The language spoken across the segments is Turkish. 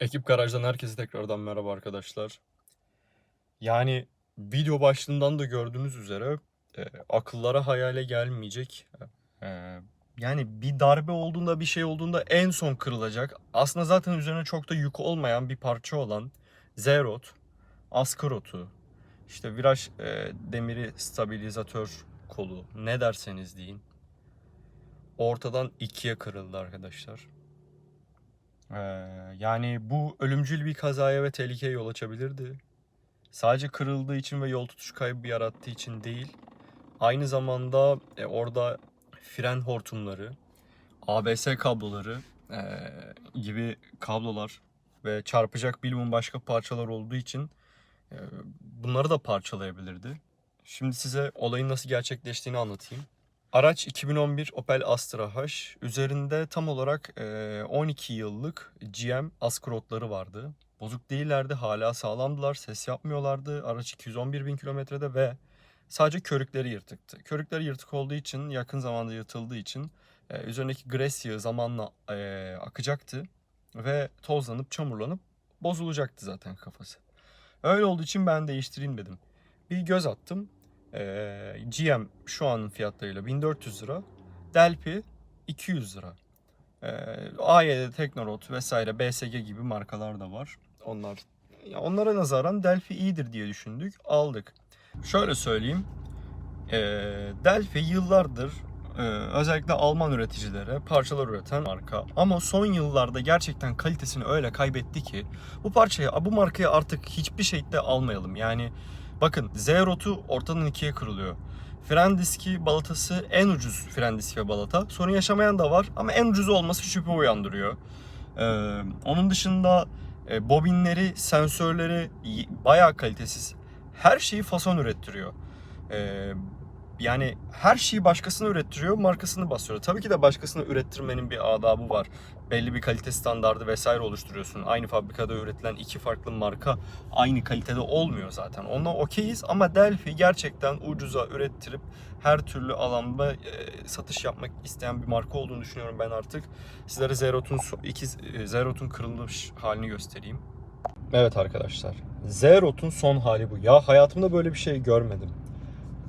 Ekip Garaj'dan herkese tekrardan merhaba arkadaşlar. Yani video başlığından da gördüğünüz üzere e, akıllara hayale gelmeyecek. e, yani bir darbe olduğunda bir şey olduğunda en son kırılacak. Aslında zaten üzerine çok da yük olmayan bir parça olan Zerot, Askarotu, işte viraj e, demiri stabilizatör kolu ne derseniz deyin. Ortadan ikiye kırıldı arkadaşlar. Ee, yani bu ölümcül bir kazaya ve tehlikeye yol açabilirdi. Sadece kırıldığı için ve yol tutuş kaybı yarattığı için değil, aynı zamanda e, orada fren hortumları, ABS kabloları e, gibi kablolar ve çarpacak bilumun başka parçalar olduğu için e, bunları da parçalayabilirdi. Şimdi size olayın nasıl gerçekleştiğini anlatayım. Araç 2011 Opel Astra H. Üzerinde tam olarak e, 12 yıllık GM askrotları vardı. Bozuk değillerdi, hala sağlamdılar, ses yapmıyorlardı. Araç 211 bin kilometrede ve sadece körükleri yırtıktı. Körükleri yırtık olduğu için, yakın zamanda yırtıldığı için üzerindeki gres yağı zamanla akacaktı. Ve tozlanıp, çamurlanıp bozulacaktı zaten kafası. Öyle olduğu için ben değiştireyim dedim. Bir göz attım. Ee, GM şu an fiyatlarıyla 1400 lira. Delphi 200 lira. Ee, AYD, Teknorot vesaire BSG gibi markalar da var. Onlar onlara nazaran Delphi iyidir diye düşündük. Aldık. Şöyle söyleyeyim. Ee, Delphi yıllardır e, özellikle Alman üreticilere parçalar üreten marka. Ama son yıllarda gerçekten kalitesini öyle kaybetti ki bu parçayı, bu markayı artık hiçbir şekilde almayalım. Yani Bakın Z-Rot'u ortadan ikiye kırılıyor. Fren diski balatası en ucuz fren diski ve balata. Sorun yaşamayan da var ama en ucuzu olması şüphe uyandırıyor. Ee, onun dışında e, bobinleri, sensörleri bayağı kalitesiz. Her şeyi fason ürettiriyor. Ee, yani her şeyi başkasına ürettiriyor, markasını basıyor. Tabii ki de başkasına ürettirmenin bir adabı var. Belli bir kalite standardı vesaire oluşturuyorsun. Aynı fabrikada üretilen iki farklı marka aynı kalitede olmuyor zaten. Ona okeyiz ama Delphi gerçekten ucuza ürettirip her türlü alanda e, satış yapmak isteyen bir marka olduğunu düşünüyorum ben artık. Sizlere Zerot'un iki e, Zerot'un kırılmış halini göstereyim. Evet arkadaşlar. Zerot'un son hali bu. Ya hayatımda böyle bir şey görmedim.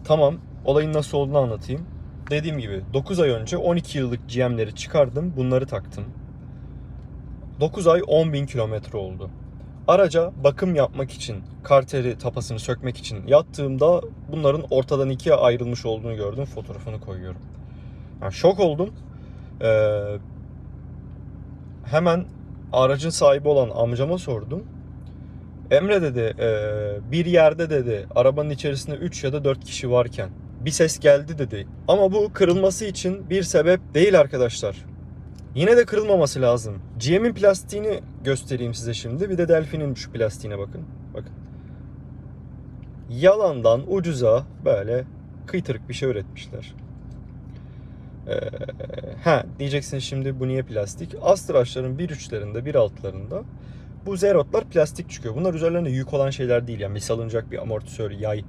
Tamam, olayın nasıl olduğunu anlatayım. Dediğim gibi 9 ay önce 12 yıllık GM'leri çıkardım, bunları taktım. 9 ay 10 bin kilometre oldu. Araca bakım yapmak için, karteri tapasını sökmek için yattığımda bunların ortadan ikiye ayrılmış olduğunu gördüm. Fotoğrafını koyuyorum. Yani şok oldum. Ee, hemen aracın sahibi olan amcama sordum. Emre dedi "ee, bir yerde dedi arabanın içerisinde 3 ya da 4 kişi varken bir ses geldi dedi. Ama bu kırılması için bir sebep değil arkadaşlar. Yine de kırılmaması lazım. GM'in plastiğini göstereyim size şimdi. Bir de Delphi'nin şu plastiğine bakın. Bakın. Yalandan ucuza böyle kıytırık bir şey üretmişler. Ee, ha diyeceksiniz şimdi bu niye plastik? Astraşların 1.3'lerinde 1.6'larında bu zerotlar plastik çıkıyor. Bunlar üzerlerinde yük olan şeyler değil. Yani bir salınacak bir amortisör, yay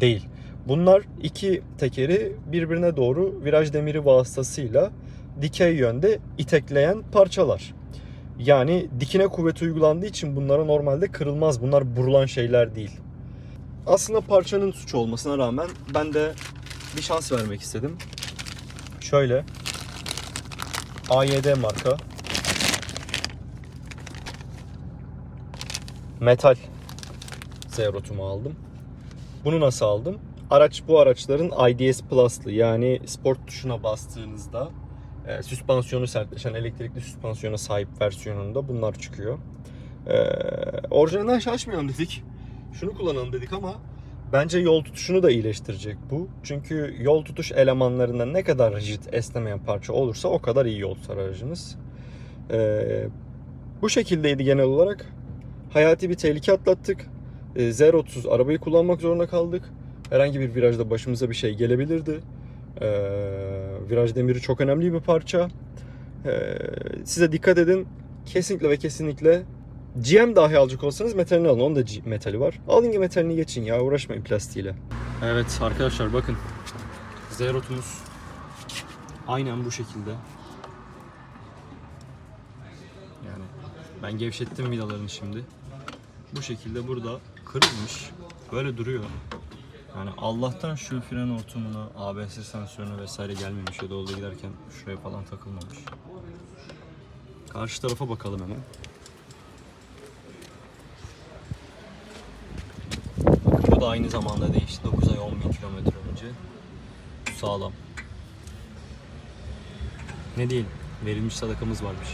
değil. Bunlar iki tekeri birbirine doğru viraj demiri vasıtasıyla dikey yönde itekleyen parçalar. Yani dikine kuvvet uygulandığı için bunlara normalde kırılmaz. Bunlar burulan şeyler değil. Aslında parçanın suç olmasına rağmen ben de bir şans vermek istedim. Şöyle AYD marka metal Zerotum'u aldım. Bunu nasıl aldım? Araç bu araçların IDS Plus'lı yani sport tuşuna bastığınızda e, süspansiyonu sertleşen elektrikli süspansiyona sahip versiyonunda bunlar çıkıyor. E, orijinalinden şaşmayalım dedik. Şunu kullanalım dedik ama bence yol tutuşunu da iyileştirecek bu. Çünkü yol tutuş elemanlarında ne kadar rigid esnemeyen parça olursa o kadar iyi yol tutar aracınız. E, bu şekildeydi genel olarak. Hayati bir tehlike atlattık. E, Z30 arabayı kullanmak zorunda kaldık. Herhangi bir virajda başımıza bir şey gelebilirdi. E, viraj demiri çok önemli bir parça. E, size dikkat edin. Kesinlikle ve kesinlikle GM dahi alacak olsanız metalini alın. Onun da metali var. Alın ki metalini geçin ya uğraşmayın plastiğiyle. Evet arkadaşlar bakın. Zerotumuz aynen bu şekilde. Yani Ben gevşettim vidalarını şimdi. Bu şekilde burada kırılmış. Böyle duruyor. Yani Allah'tan şu fren hortumuna, ABS sensörüne vesaire gelmemiş ya da yolda giderken şuraya falan takılmamış. Karşı tarafa bakalım hemen. Bu da aynı zamanda değişti. 9 ay 10 bin kilometre önce. Sağlam. Ne diyelim? Verilmiş sadakamız varmış.